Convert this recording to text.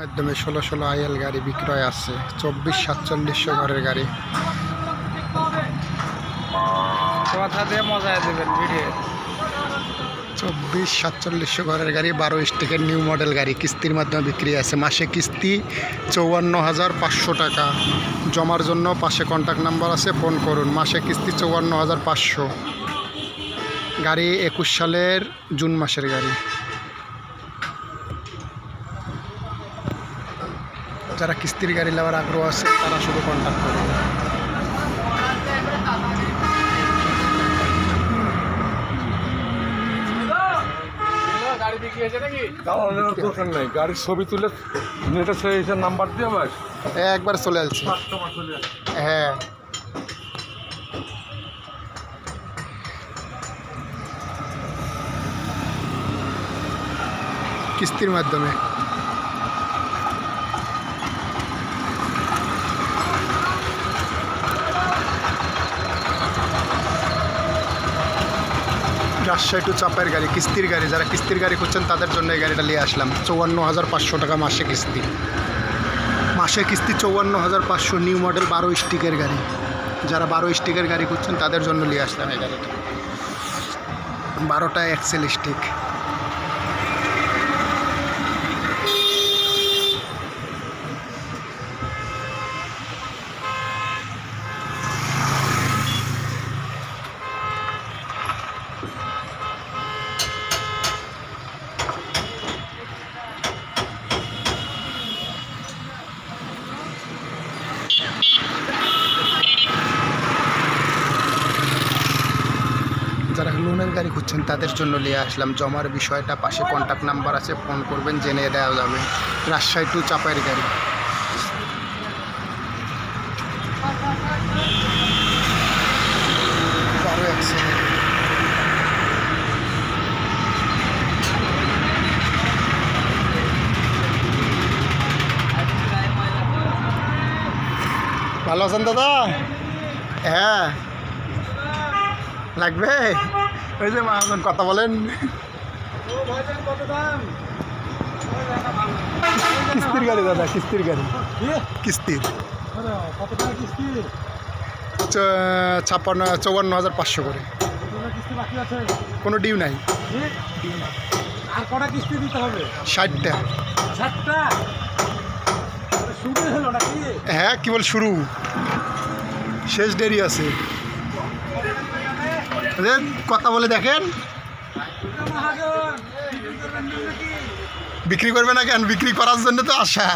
মাধ্যমে ষোলো ষোলো আইএল গাড়ি বিক্রয় আছে চব্বিশ সাতচল্লিশশো ঘরের গাড়ি। কথা দিয়ে মজায় দেবেন ভিডিও। চব্বিশ সাতচল্লিশশো ঘরের গাড়ি বারো স্টিকের নিউ মডেল গাড়ি কিস্তির মাধ্যমে বিক্রি আছে। মাসে কিস্তি চৌয়ান্ন হাজার পাঁচশো টাকা। জমার জন্য পাশে কন্ট্যাক্ট নাম্বার আছে ফোন করুন। মাসে কিস্তি চৌয়ান্ন হাজার পাঁচশো। গাড়ি একুশ সালের জুন মাসের গাড়ি। যারা কিস্তির গাড়ি নেওয়ার আগ্রহ আছে তারা শুধু কন্ট্যাক্ট করুন। নেই। গাড়ির ছবি তুলে সেই নাম্বার দিয়ে একবার চলে আসছে। হ্যাঁ। কিস্তির মাধ্যমে। রাজশাহী টু চাপের গাড়ি কিস্তির গাড়ি যারা কিস্তির গাড়ি করছেন তাদের জন্য এই গাড়িটা নিয়ে আসলাম চৌয়ান্ন হাজার পাঁচশো টাকা মাসে কিস্তি মাসে কিস্তি চৌয়ান্ন হাজার পাঁচশো নিউ মডেল বারো স্টিকের গাড়ি যারা বারো স্টিকের গাড়ি করছেন তাদের জন্য নিয়ে আসলাম এই গাড়িটা বারোটা এক্সেল স্টিক যারা লোনের গাড়ি খুঁজছেন, তাদের জন্য নিয়ে আসলাম। জমার বিষয়টা পাশে কন্ট্যাক্ট নাম্বার আছে ফোন করবেন, জেনে দেওয়া যাবে। রাজশাহী টু চাপাইয়ের গাড়ি ভালো আছেন দাদা? হ্যাঁ। লাগবে? ওই যে মহাজন কথা বলেন। কিস্তির গাড়ি দাদা কিস্তির গাড়ি। কিস্তির। ছাপ্পান্ন চৌবান্ন হাজার পাঁচশো করে। কোনো ডিউ নাই। আর কটা কিস্তি দিতে হবে? ষাটটা। ষাটটা? হ্যাঁ কি বল শুরু? শেষ দেরি আছে। কথা বলে দেখেন। বিক্রি করবে না কেন? বিক্রি করার জন্য তো আশা